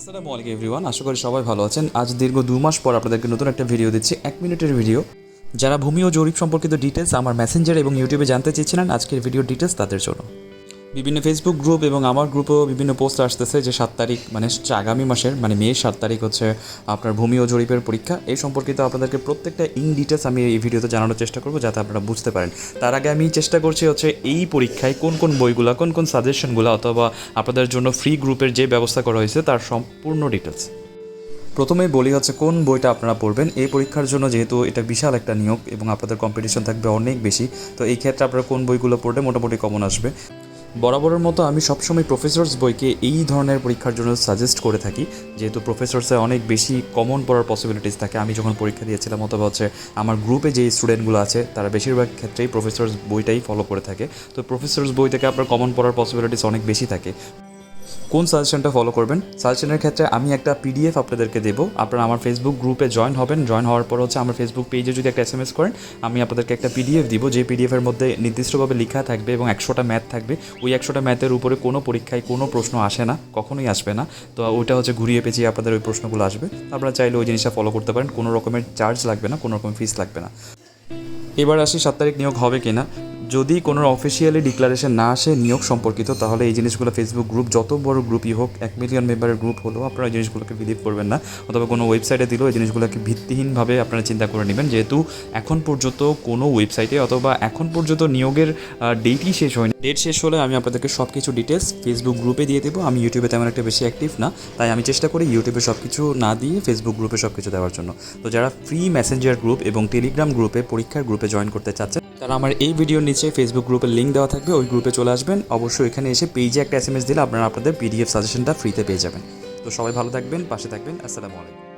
আসসালামু আলাইকুম এভরিওয়ান, আশা করি সবাই ভালো আছেন। আজ দীর্ঘ দু মাস পর আপনাদেরকে নতুন একটা ভিডিও দিচ্ছি, এক মিনিটের ভিডিও যারা ভূমি ও জরিপ সম্পর্কিত ডিটেলস আমার মেসেঞ্জার এবং ইউটিউবে জানতে চেয়েছিলেন, আজকের ভিডিও ডিটেলস তাদের জন্য। বিভিন্ন ফেসবুক গ্রুপ এবং আমার গ্রুপেও বিভিন্ন পোস্ট আসতেছে যে সাত তারিখ মানে আগামী মাসের মানে মে সাত তারিখ হচ্ছে আপনার ভূমি ও জরিপের পরীক্ষা। এই সম্পর্কিত আপনাদেরকে প্রত্যেকটা ইন ডিটেলস আমি এই ভিডিওতে জানানোর চেষ্টা করব যাতে আপনারা বুঝতে পারেন। তার আগে আমি চেষ্টা করছি হচ্ছে এই পরীক্ষায় কোন কোন বইগুলো, কোন কোন সাজেশনগুলো অথবা আপনাদের জন্য ফ্রি গ্রুপের যে ব্যবস্থা করা হয়েছে তার সম্পূর্ণ ডিটেলস প্রথমে বলি হচ্ছে কোন বইটা আপনারা পড়বেন। এই পরীক্ষার জন্য যেহেতু এটা বিশাল একটা নিয়োগ এবং আপনাদের কম্পিটিশন থাকবে অনেক বেশি, তো এই ক্ষেত্রে আপনারা কোন বইগুলো পড়লে মোটামুটি কমন আসবে। বরাবরের মতো আমি সবসময় প্রফেসর্স বইকে এই ধরনের পরীক্ষার জন্য সাজেস্ট করে থাকি। যেহেতু প্রফেসর্সে অনেক বেশি কমন পড়ার পসিবিলিটিস থাকে। আমি যখন পরীক্ষা দিয়েছিলাম অথবা হচ্ছে আমার গ্রুপে যে স্টুডেন্টগুলো আছে, তারা বেশিরভাগ ক্ষেত্রেই প্রফেসর্স বইটাই ফলো করে থাকে। তো প্রফেসর্স বই থেকে আপনার কমন পড়ার পসিবিলিটিস অনেক বেশি থাকে। কোন সাজেশনটা ফলো করবেন? সাজেশনের ক্ষেত্রে আমি একটা পিডিএফ আপনাদেরকে দেবো। আপনারা আমার ফেসবুক গ্রুপে জয়েন হবেন। জয়েন হওয়ার পর হচ্ছে আমার ফেসবুক পেজে যদি একটা এস এম এস করেন, আমি আপনাদেরকে একটা পিডিএফ দিব। যে পিডিএফের মধ্যে নির্দিষ্টভাবে লেখা থাকবে এবং একশোটা ম্যাথ থাকবে, ওই একশোটা ম্যাথের উপরে কোনো পরীক্ষায় কোনো প্রশ্ন আসে না, কখনোই আসবে না। তো ওইটা হচ্ছে ঘুরিয়ে পেঁচিয়ে আপনাদের ওই প্রশ্নগুলো আসবে। আপনারা চাইলে ওই জিনিসটা ফলো করতে পারেন। কোনো রকমের চার্জ লাগবে না, কোনো রকম ফিস লাগবে না। এবার আসি সাত তারিখ নিয়োগ হবে কিনা। যদি কোনো অফিসিয়ালি ডিক্লারেশন না আসে, নিয়োগ সম্পর্কিত, তাহলে এই জিনিসগুলো ফেসবুক গ্রুপ যত বড় গ্রুপই হোক, এক মিলিয়ন মেম্বারের গ্রুপ হলেও আপনারা এই জিনিসগুলোকে বিলিভ করবেন না। অথবা কোনো ওয়েবসাইটে দিলেও এই জিনিসগুলোকে ভিত্তিহীনভাবে আপনারা চিন্তা করে নেবেন, যেহেতু এখন পর্যন্ত কোনো ওয়েবসাইটে অথবা এখন পর্যন্ত নিয়োগের ডেটই শেষ হয়নি। ডেট শেষ হলে আমি আপনাদেরকে সব কিছু ডিটেলস ফেসবুক গ্রুপে দিয়ে দেবো। আমি ইউটিউবে তেমন একটা বেশি অ্যাক্টিভ না, তাই আমি চেষ্টা করি ইউটিউবে সব কিছু না দিয়ে ফেসবুক গ্রুপে সব কিছু দেওয়ার জন্য। তো যারা ফ্রি মেসেঞ্জার গ্রুপ এবং টেলিগ্রাম গ্রুপে পরীক্ষার গ্রুপে জয়েন করতে চাচ্ছেন, তারা আমার এই ভিডিওর নিচে ফেসবুক গ্রুপের লিঙ্ক দেওয়া থাকবে। ওই গ্রুপে চলে আসবেন। অবশ্যই এখানে এসে পেজে একটা এস এম এস দিলে আপনারা আপনাদের পিডিএফ সাজেশনটা ফ্রিতে পেয়ে যাবেন। তো সবাই ভালো থাকবেন, পাশে থাকবেন। আসসালামু আলাইকুম।